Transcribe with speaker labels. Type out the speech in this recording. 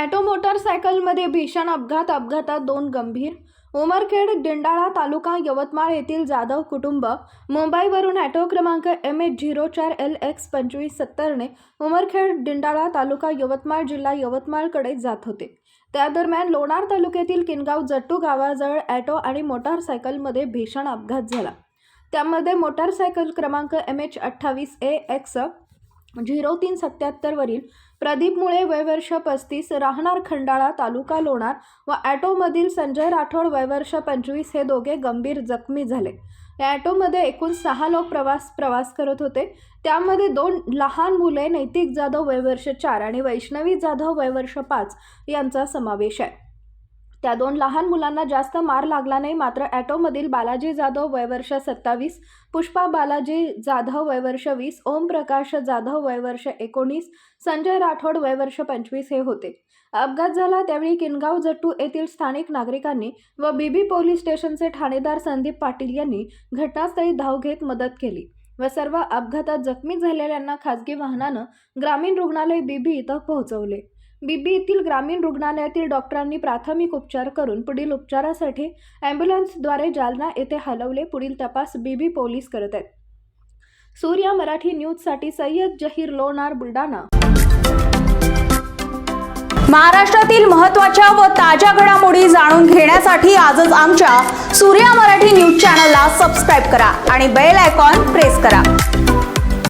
Speaker 1: Auto मोटारसायकलमध्ये भीषण अपघात अपघातात दोन गंभीर. उमरखेड दिंडाळा तालुका यवतमाळ येथील जाधव कुटुंब मुंबईवरून ॲटो क्रमांक एम एच झिरो चार एल एक्स पंचवीस सत्तरने उमरखेड दिंडाळा तालुका यवतमाळ जिल्हा यवतमाळकडे जात होते. त्या दरम्यान लोणार तालुक्यातील किनगाव जट्टू गावाजवळ ॲटो आणि मोटारसायकलमध्ये भीषण अपघात झाला. त्यामध्ये मोटारसायकल क्रमांक एम एच अठ्ठावीस ए एक्स झिरो तीन सत्याहत्तरवरील प्रदीप मुळे वयवर्ष पस्तीस राहणार खंडाळा तालुका लोणार व ॲटोमधील संजय राठोड वयवर्ष पंचवीस हे दोघे गंभीर जखमी झाले. या ॲटोमध्ये एकूण सहा लोक प्रवास प्रवास करत होते. त्यामध्ये दोन लहान मुले नैतिक जाधव वयवर्ष चार आणि वैष्णवी जाधव वयवर्ष पाच यांचा समावेश आहे. त्या दोन लहान मुलांना जास्त मार लागला नाही मात्र ॲटोमधील बालाजी जाधव वयवर्ष सत्तावीस पुष्पा बालाजी जाधव वयवर्ष वीस ओमप्रकाश जाधव वयवर्ष एकोणीस संजय राठोड वयवर्ष पंचवीस हे होते. अपघात झाला त्यावेळी किनगाव जट्टू येथील स्थानिक नागरिकांनी व बीबी पोलीस स्टेशनचे ठाणेदार संदीप पाटील यांनी घटनास्थळी धाव घेत मदत केली व सर्व अपघातात जखमी झालेल्यांना खासगी वाहनानं ग्रामीण रुग्णालय बीबी इथं पोहोचवले. बीबी येथील ग्रामीण रुग्णालयातील डॉक्टरांनी प्राथमिक उपचार करून पुढील उपचारासाठी ॲम्ब्युलन्सद्वारे जालना येथे हलवले. पुढील तपास बीबी पोलीस करत आहेत. सूर्या मराठी न्यूजसाठी सय्यद जहीर लोणार बुलढाणा.
Speaker 2: महाराष्ट्रातील महत्त्वाच्या व ताज्या घडामोडी जाणून घेण्यासाठी आजच आमच्या सूर्या मराठी न्यूज चॅनलला सबस्क्राईब करा आणि बेल आयकॉन प्रेस करा.